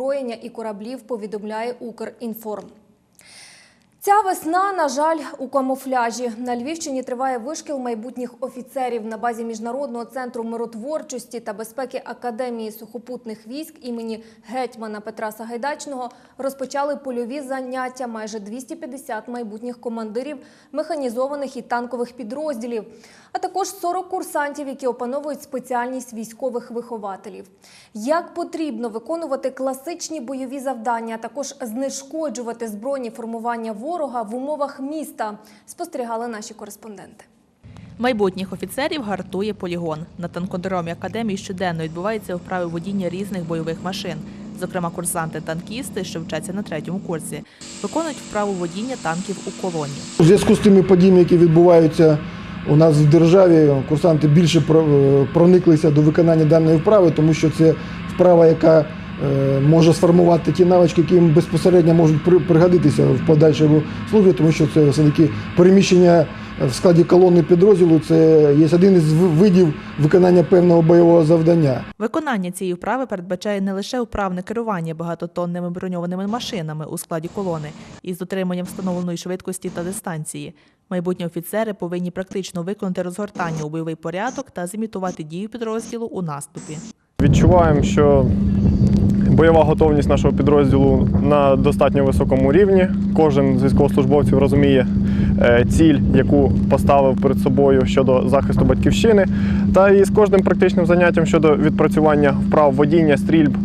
озброєння і кораблів, повідомляє Укрінформ. Ця весна, на жаль, у камуфляжі. На Львівщині триває вишкіл майбутніх офіцерів на базі Міжнародного центру миротворчості та безпеки Академії сухопутних військ імені гетьмана Петра Сагайдачного розпочали польові заняття майже 250 майбутніх командирів механізованих і танкових підрозділів, а також 40 курсантів, які опановують спеціальність військових вихователів. Як потрібно виконувати класичні бойові завдання, а також знешкоджувати збройні формування ворога в умовах міста, спостерігали наші кореспонденти. Майбутніх офіцерів гартує полігон. На танкодромі академії щоденно відбуваються вправи водіння різних бойових машин. Зокрема, курсанти-танкісти, що вчаться на третьому курсі, виконують вправу водіння танків у колоні. У зв'язку з тими подіями, які відбуваються у нас в державі, курсанти більше про- е, прониклися до виконання даної вправи, тому що це вправа, яка може сформувати ті навички, які їм безпосередньо можуть при- пригодитися в подальшому службі, тому що це все-таки переміщення в складі колони підрозділу це є один із видів виконання певного бойового завдання. Виконання цієї вправи передбачає не лише вправне керування багатотонними броньованими машинами у складі колони із дотриманням встановленої швидкості та дистанції. Майбутні офіцери повинні практично виконати розгортання у бойовий порядок та зімітувати дію підрозділу у наступі. Відчуваємо, що бойова готовність нашого підрозділу на достатньо високому рівні. Кожен з військовослужбовців розуміє е, ціль, яку поставив перед собою щодо захисту батьківщини. Та і з кожним практичним заняттям щодо відпрацювання вправ водіння, стрільб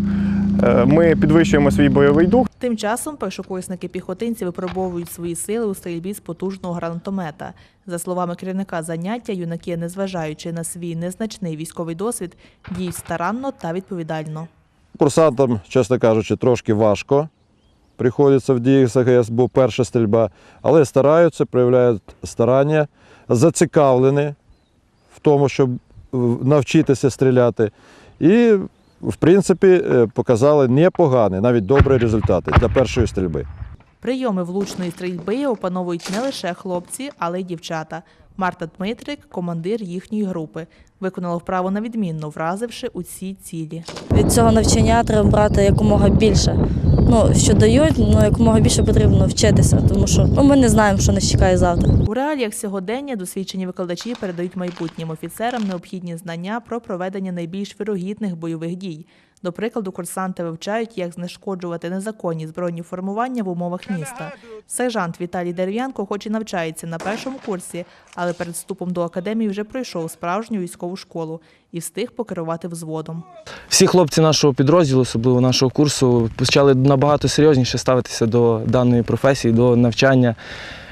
е, ми підвищуємо свій бойовий дух. Тим часом першокурсники піхотинці випробовують свої сили у стрільбі з потужного гранатомета. За словами керівника заняття, юнаки, незважаючи на свій незначний військовий досвід, діють старанно та відповідально. Курсантам, чесно кажучи, трошки важко приходиться в діях СГС, бо перша стрільба, але стараються, проявляють старання, зацікавлені в тому, щоб навчитися стріляти. І, в принципі, е, показали непогані, навіть добрі результати для першої стрільби. Прийоми влучної стрільби опановують не лише хлопці, але й дівчата. Марта Дмитрик, командир їхньої групи, виконала вправу на відмінно, вразивши усі цілі. Від цього навчання треба брати якомога більше. Ну, що дають, ну якомога більше потрібно вчитися, тому що ну, ми не знаємо, що нас чекає завтра. У реаліях сьогодення досвідчені викладачі передають майбутнім офіцерам необхідні знання про проведення найбільш вірогідних бойових дій. До прикладу, курсанти вивчають, як знешкоджувати незаконні збройні формування в умовах міста. Сержант Віталій Дерев'янко, хоч і навчається на першому курсі, але перед вступом до академії вже пройшов справжню військову школу і встиг покерувати взводом. Всі хлопці нашого підрозділу, особливо нашого курсу, почали набагато серйозніше ставитися до даної професії, до навчання.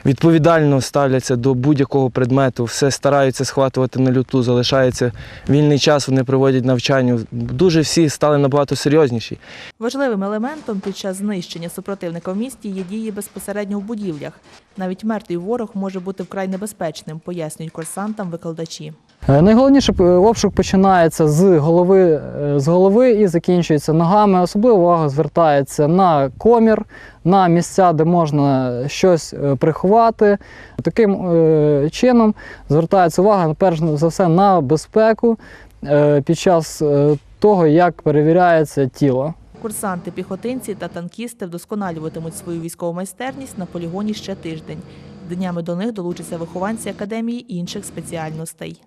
Відповідально ставляться до будь-якого предмету, все стараються схватувати на люту, залишається вільний час, вони проводять навчання. Дуже всі стали набагато серйозніші. Важливим елементом під час знищення супротивника в місті є дії безпосередньо в будівлях. Навіть мертвий ворог може бути вкрай небезпечним, пояснюють курсантам викладачі. Е, Найголовніше е, обшук починається з голови, е, з голови і закінчується ногами. Особливо увага звертається на комір, на місця, де можна щось приховати. Таким чином звертається увага перш за все на безпеку під час того, як перевіряється тіло. Курсанти, піхотинці та танкісти вдосконалюватимуть свою військову майстерність на полігоні ще тиждень. Днями до них долучаться вихованці академії інших спеціальностей.